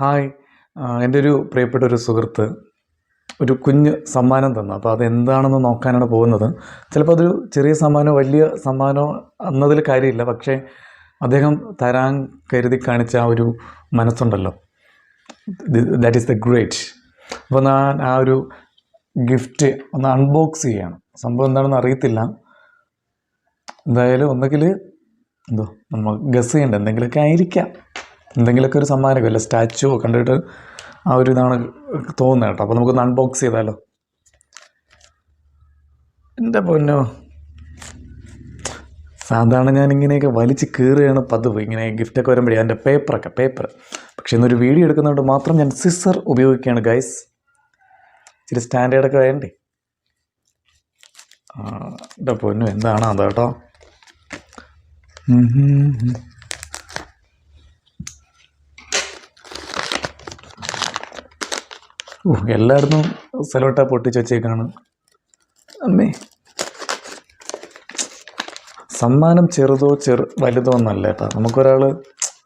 Hi. എന്റെ ഒരു പ്രിയപ്പെട്ട ഒരു സുഹൃത്ത് ഒരു കുഞ്ഞ് സമ്മാനം തന്നു. അപ്പോൾ അത് എന്താണെന്ന് നോക്കാനാണ് പോകുന്നത്. ചിലപ്പോൾ അതൊരു ചെറിയ സമ്മാനമോ വലിയ സമ്മാനമോ എന്നതിൽ കാര്യമില്ല. പക്ഷേ അദ്ദേഹം തരാൻ കരുതി കാണിച്ച ആ ഒരു മനസ്സുണ്ടല്ലോ. That is the great. അപ്പോൾ ഞാൻ ആ ഒരു ഗിഫ്റ്റ് ഒന്ന് അൺബോക്സ് ചെയ്യണം. സംഭവം എന്താണെന്ന് അറിയത്തില്ല. എന്തായാലും ഒന്നുകിൽ എന്തോ നമ്മൾ ഗസ് ചെയ്യേണ്ട എന്തെങ്കിലുമൊക്കെ ആയിരിക്കാം. എന്തെങ്കിലുമൊക്കെ ഒരു സമ്മാനം അല്ല സ്റ്റാച്ചുവോ കണ്ടിട്ട് ആ ഒരു ഇതാണ് തോന്നുന്നത് കേട്ടോ. അപ്പോൾ നമുക്കൊന്ന് അൺബോക്സ് ചെയ്താലോ? എന്റെ പൊന്നോ. സാധാരണ ഞാൻ ഇങ്ങനെയൊക്കെ വലിച്ച് കീറുകയാണ് പതിവ്. ഇങ്ങനെ ഗിഫ്റ്റൊക്കെ വരുമ്പോഴേ അതിന്റെ പേപ്പറൊക്കെ പേപ്പർ പക്ഷേ ഇന്നൊരു വീഡിയോ എടുക്കുന്നതുകൊണ്ട് മാത്രം ഞാൻ സിസർ ഉപയോഗിക്കുകയാണ് ഗൈസ് ഇച്ചിരി സ്റ്റാൻഡേർഡൊക്കെ വേണ്ടേ? എന്റെ പൊന്നു എന്താണ് അത് കേട്ടോ? എല്ലായിടത്തും സെലോട്ട പൊട്ടിച്ച് വെച്ചേക്കാണ്. അമ്മേ. സമ്മാനം ചെറുതോ ചെറു വലുതോ എന്നല്ല കേട്ടോ. നമുക്കൊരാൾ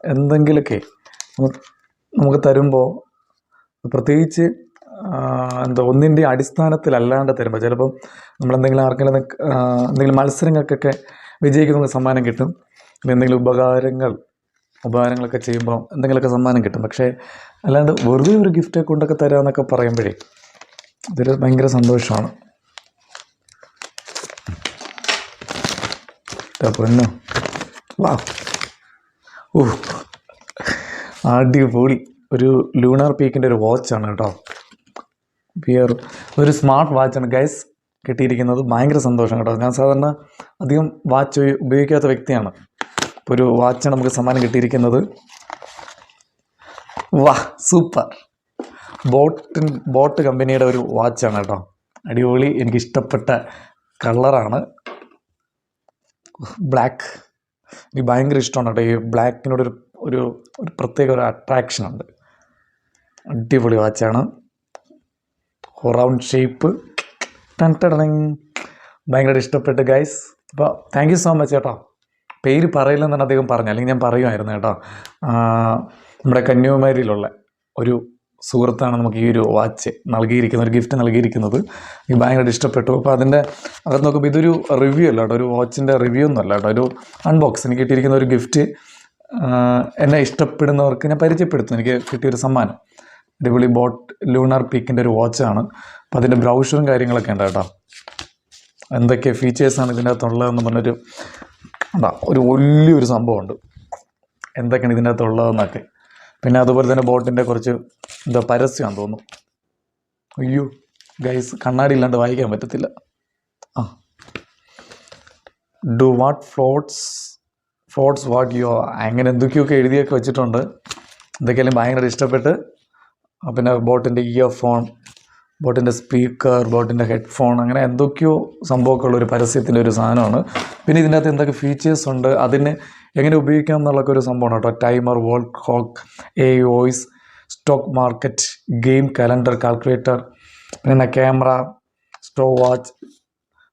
എന്തെങ്കിലുമൊക്കെ നമുക്ക് തരുമ്പോൾ പ്രത്യേകിച്ച് എന്താ ഒന്നിന്റെ അടിസ്ഥാനത്തിലല്ലാണ്ട് തരുമ്പോൾ ചിലപ്പം നമ്മളെന്തെങ്കിലും ആർക്കെങ്കിലും എന്തെങ്കിലും മത്സരങ്ങൾക്കൊക്കെ വിജയിക്കുന്ന സമ്മാനം കിട്ടും. എന്തെങ്കിലും ഉപകാരങ്ങൾ ഉപകാരങ്ങളൊക്കെ ചെയ്യുമ്പോൾ എന്തെങ്കിലുമൊക്കെ സമ്മാനം കിട്ടും. പക്ഷേ അല്ലാണ്ട് വെറുതെ ഒരു ഗിഫ്റ്റ് കൊണ്ടൊക്കെ തരാമെന്നൊക്കെ പറയുമ്പോഴേ അതൊരു ഭയങ്കര സന്തോഷമാണ്. പൊന്നോ. വാ. ഓ അടിപൊളി. ഒരു ലൂണാർ പീക്കിന്റെ ഒരു വാച്ചാണ് കേട്ടോ. പിയർ ഒരു സ്മാർട്ട് വാച്ചാണ് ഗൈസ് കിട്ടിയിരിക്കുന്നത്. ഭയങ്കര സന്തോഷം കേട്ടോ. ഞാൻ സാധാരണ അധികം വാച്ച് ഉപയോഗിക്കാത്ത വ്യക്തിയാണ്. ഇപ്പോൾ ഒരു വാച്ച് നമുക്ക് സമ്മാനം കിട്ടിയിരിക്കുന്നത്. വാ സൂപ്പർ ബോട്ടിൻ ബോട്ട് കമ്പനിയുടെ ഒരു വാച്ചാണ് കേട്ടോ. അടിപൊളി എനിക്ക് ഇഷ്ടപ്പെട്ട കളറാണ് ബ്ലാക്ക് എനിക്ക് ഭയങ്കര ഇഷ്ടമാണ് കേട്ടോ. ഈ ബ്ലാക്കിനോട് ഒരു ഒരു ഒരു പ്രത്യേക ഒരു അട്രാക്ഷൻ ഉണ്ട്. അടിപൊളി വാച്ചാണ് റൗണ്ട് ഷേപ്പ് ഭയങ്കര ഇഷ്ടപ്പെട്ട് ഗൈസ് അപ്പോൾ താങ്ക് യു സോ മച്ച് കേട്ടോ. പേര് പറയില്ലെന്നാണ് അദ്ദേഹം പറഞ്ഞു അല്ലെങ്കിൽ ഞാൻ പറയുമായിരുന്നു കേട്ടോ. നമ്മുടെ കന്യാകുമാരിയിലുള്ള ഒരു സുഹൃത്താണ് നമുക്ക് ഈ ഒരു വാച്ച് നൽകിയിരിക്കുന്നത് ഒരു ഗിഫ്റ്റ് നൽകിയിരിക്കുന്നത്. എനിക്ക് ഭയങ്കര ഇഷ്ടപ്പെട്ടു. അപ്പോൾ അതിന്റെ അകത്ത് നോക്കുമ്പോൾ ഇതൊരു റിവ്യൂ അല്ല കേട്ടോ. ഒരു വാച്ചിന്റെ റിവ്യൂ ഒന്നും അല്ല കേട്ടോ. ഒരു അൺബോക്സ്. എനിക്ക് കിട്ടിയിരിക്കുന്ന ഒരു ഗിഫ്റ്റ് എന്നെ ഇഷ്ടപ്പെടുന്നവർക്ക് ഞാൻ പരിചയപ്പെടുത്തുന്നു. എനിക്ക് കിട്ടിയൊരു സമ്മാനം. അടിപൊളി ബോട്ട് ലൂണാർ പീക്കിന്റെ ഒരു വാച്ചാണ്. അപ്പോൾ അതിന്റെ ബ്രൗഷറും കാര്യങ്ങളൊക്കെ ഉണ്ട് കേട്ടോ. എന്തൊക്കെ ഫീച്ചേഴ്സാണ് ഇതിന്റെ അകത്തുള്ളതെന്ന് പറഞ്ഞൊരു എന്താ ഒരു വലിയൊരു സംഭവമുണ്ട്. എന്തൊക്കെയാണ് ഇതിന്റെ അകത്തുള്ളതെന്നൊക്കെ പിന്നെ അതുപോലെ തന്നെ ബോട്ടിന്റെ കുറച്ച് എന്താ പരസ്യമാണെന്ന് തോന്നുന്നു. അയ്യോ ഗൈസ് കണ്ണാടി ഇല്ലാണ്ട് വായിക്കാൻ പറ്റത്തില്ല. ആ. Do what floats floats what you അങ്ങനെ എന്തൊക്കെയൊക്കെ എഴുതിയൊക്കെ വെച്ചിട്ടുണ്ട്. എന്തൊക്കെയാലും ഭയങ്കര ഇഷ്ടപ്പെട്ട്. പിന്നെ ബോട്ടിന്റെ ഇയർ ഫോൺ ബോട്ടിന്റെ സ്പീക്കർ ബോട്ടിന്റെ ഹെഡ്ഫോൺ അങ്ങനെ എന്തൊക്കെയോ സംഭവമൊക്കെ ഉള്ള ഒരു പരസ്യത്തിന്റെ ഒരു സാധനമാണ്. പിന്നെ ഇതിനകത്ത് എന്തൊക്കെ ഫീച്ചേഴ്സ് ഉണ്ട് അതിന് എങ്ങനെ ഉപയോഗിക്കാം എന്നുള്ളൊക്കെ ഒരു സംഭവമാണ് കേട്ടോ. ടൈമർ വോൾ ഹോക്ക് A voice stock market game calendar calculator പിന്നെ camera stopwatch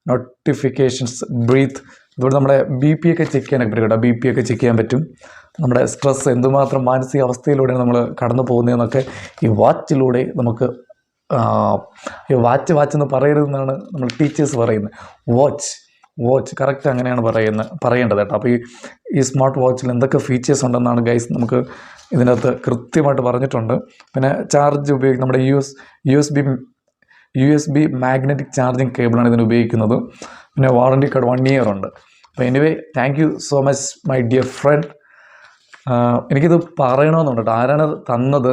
notifications breath അതുകൊണ്ട് നമ്മുടെ ബി പി ഒക്കെ ചെക്ക് ചെയ്യാനൊക്കെ പറ്റും കേട്ടോ. ബി പി ഒക്കെ ചെക്ക് ചെയ്യാൻ പറ്റും. നമ്മുടെ സ്ട്രെസ് എന്തുമാത്രം മാനസിക അവസ്ഥയിലൂടെയാണ് നമ്മൾ കടന്നു പോകുന്നതെന്നൊക്കെ ഈ വാച്ചിലൂടെ നമുക്ക് വാച്ച് വാച്ച് എന്ന് പറയരുതെന്നാണ് നമ്മൾ ടീച്ചേഴ്സ് പറയുന്നത്. വാച്ച് വാച്ച് കറക്റ്റ് അങ്ങനെയാണ് പറയുന്നത് പറയേണ്ടത് കേട്ടോ. അപ്പോൾ ഈ ഈ സ്മാർട്ട് വാച്ചിൽ എന്തൊക്കെ ഫീച്ചേഴ്സ് ഉണ്ടെന്നാണ് ഗൈസ് നമുക്ക് ഇതിനകത്ത് കൃത്യമായിട്ട് പറഞ്ഞിട്ടുണ്ട്. പിന്നെ ചാർജ് ഉപയോഗിക്കുന്ന നമ്മുടെ U S U S B U S B magnetic charging കേബിളാണ് ഇതിന് ഉപയോഗിക്കുന്നത്. പിന്നെ വാറണ്ടി കാർഡ് വൺ ഇയർ ഉണ്ട്. അപ്പോൾ anyway thank you so much my dear friend എനിക്കിത് പറയണമെന്നുണ്ട് ആരാണ് തന്നത്?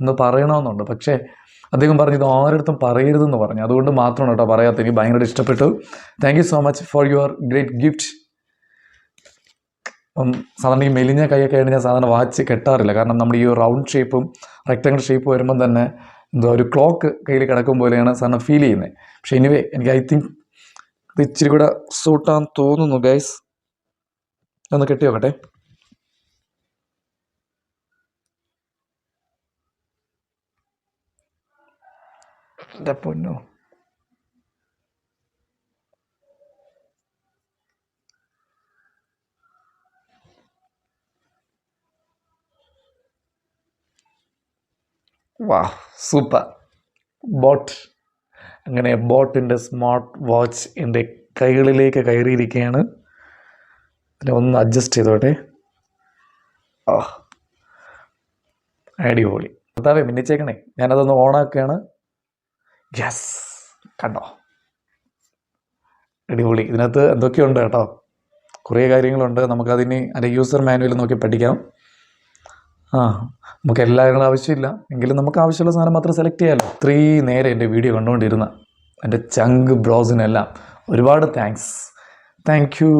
എന്ന് പറയണമെന്നുണ്ട്. പക്ഷേ അദ്ദേഹം പറഞ്ഞു ഇത് പറയരുതെന്ന് പറഞ്ഞു. അതുകൊണ്ട് മാത്രമാണ് കേട്ടോ പറയാത്ത എനിക്ക് ഭയങ്കര ഇഷ്ടപ്പെട്ടു. Thank so much for your great gift അപ്പം സാധാരണ ഈ മെലിഞ്ഞ കൈയൊക്കെ ആയിട്ട് ഞാൻ സാധാരണ വാച്ച് കെട്ടാറില്ല. കാരണം നമ്മുടെ ഈ റൗണ്ട് ഷേപ്പും റെക്റ്റാങ്കിൾ ഷേപ്പ് വരുമ്പം തന്നെ എന്തോ ഒരു ക്ലോക്ക് കയ്യിൽ കിടക്കും പോലെയാണ് സാധാരണ ഫീൽ ചെയ്യുന്നത്. പക്ഷേ എനിവേ എനിക്ക് ഐ തിങ്ക് ഇത് ഇച്ചിരി കൂടെ സൂട്ടാൻ തോന്നുന്നു ഗൈസ് ഒന്ന് കെട്ടി നോക്കട്ടെ എന്റെ പൊന്നോ വാ സൂപ്പർ ബോട്ട് അങ്ങനെ ബോട്ടിന്റെ സ്മാർട്ട് വാച്ച് എന്റെ കൈകളിലേക്ക് കയറിയിരിക്കുകയാണ്. ഇതിനെ ഒന്ന് അഡ്ജസ്റ്റ് ചെയ്തോട്ടെ. ആ. അടിപൊളി. ഭർത്താവേ മിന്നിച്ചേക്കണേ. ഞാനതൊന്ന് ഓണാക്കുകയാണ് യെസ് കണ്ടോ? അടിപൊളി. ഇതിനകത്ത് എന്തൊക്കെയുണ്ട് കേട്ടോ? കുറേ കാര്യങ്ങളുണ്ട്. നമുക്കതിന് അതിന്റെ യൂസർ മാനുവൽ നോക്കി പഠിക്കാം. ആ നമുക്ക് എല്ലാ കാര്യങ്ങളും ആവശ്യമില്ല. എങ്കിലും നമുക്ക് ആവശ്യമുള്ള സാധനം മാത്രം സെലക്ട് ചെയ്യാമല്ലോ ഇത്രയും നേരെ എന്റെ വീഡിയോ കണ്ടുകൊണ്ടിരുന്ന എന്റെ ചങ്ക് ബ്രോസിനെല്ലാം ഒരുപാട് താങ്ക്സ് താങ്ക് യു